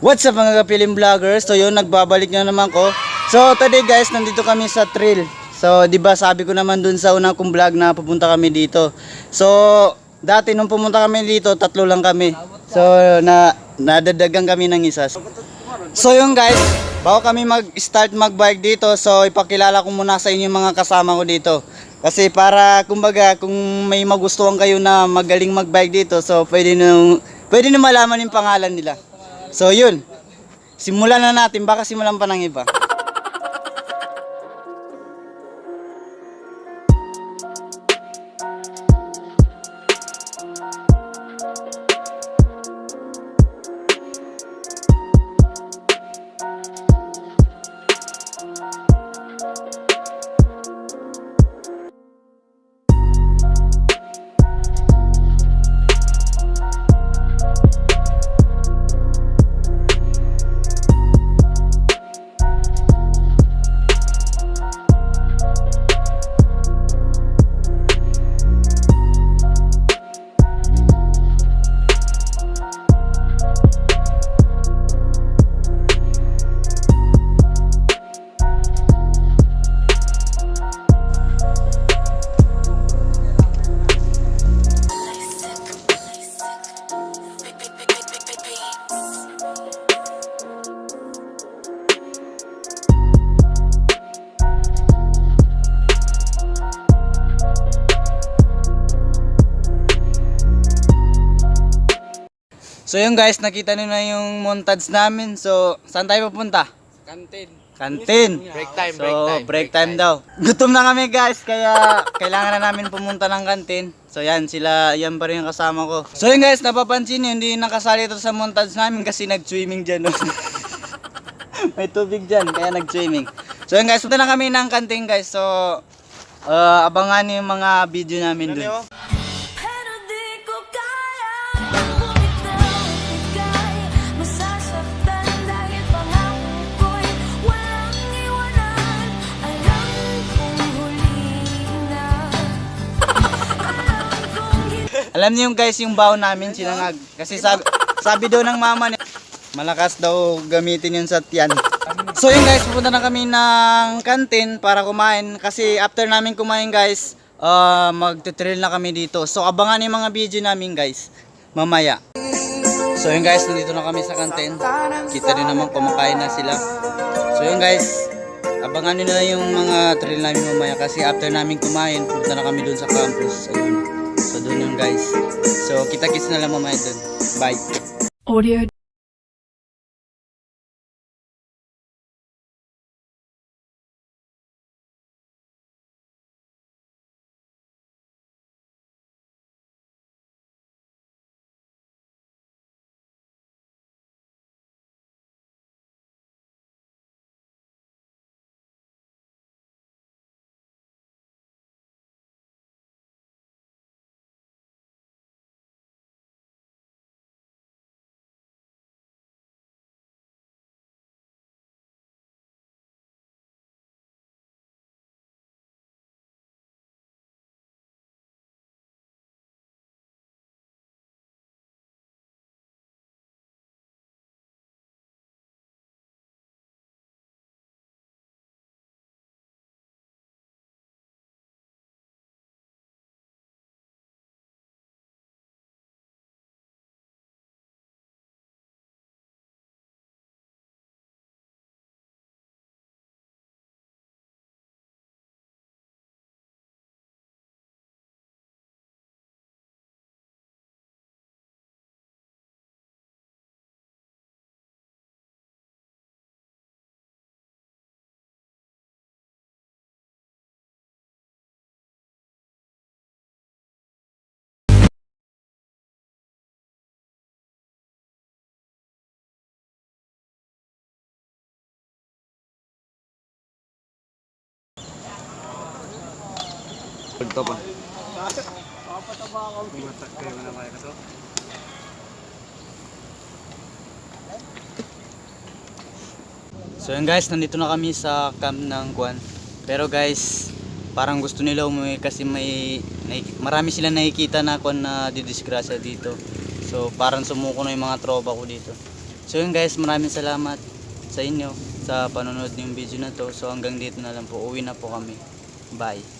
What's up mga kapiling vloggers? So yun, nagbabalik na naman ko. So today guys, nandito kami sa trail. So 'di ba sabi ko naman dun sa unang kong vlog na pupunta kami dito. So dati nung pumunta kami dito, tatlo lang kami. So na nadadagan kami ng isa. So yun guys, bago kami mag-start mag-bike dito, so ipakilala ko muna sa inyo yung mga kasama ko dito. Kasi para kumbaga kung may magustuhan kayo na magaling mag-bike dito, so pwede nyo, pwede nyo malaman yung pangalan nila. So yun, simulan na natin, baka simulan pa ng iba. So yun guys, nakita nyo na yung montage namin. So, saan tayo pupunta? Kantin. Kantin. Break time, So, break time. break time daw. Gutom na kami guys, kaya kailangan na namin pumunta ng kantin. So yan, sila, yan pa rin yung kasama ko. So yun guys, napapansin nyo, hindi nakasali ito sa montage namin kasi nag-swimming dyan. No? May tubig dyan, kaya nag-swimming. So yun guys, punta na kami ng kantin guys. So, uh, abangan nyo yung mga video namin dun. Alam niyo yung guys, yung baon namin sinangag. Kasi sabi, sabi daw ng mama niya, malakas daw gamitin yun sa tiyan. So yun guys, pupunta na kami ng kantin para kumain. Kasi after namin kumain guys, uh, magtutrail na kami dito. So abangan yung mga video namin guys, mamaya. So yun guys, nandito na kami sa kantin. Kita din naman kumakain na sila. So yun guys, abangan nyo na yung mga trail namin mamaya. Kasi after namin kumain, pupunta na kami dun sa campus. Ayun. So dun yung guys. So kita-kits na lang mamaya dun. Bye. Audio Ito pa. So yun guys, nandito na kami sa camp ng Kwan. Pero guys, parang gusto nila umuwi kasi may, naik- marami sila nakikita na Kwan na didisgrasya dito. So parang sumuko na yung mga tropa ko dito. So yun guys, maraming salamat sa inyo sa panonood ng video na to. So hanggang dito na lang po. Uwi na po kami. Bye.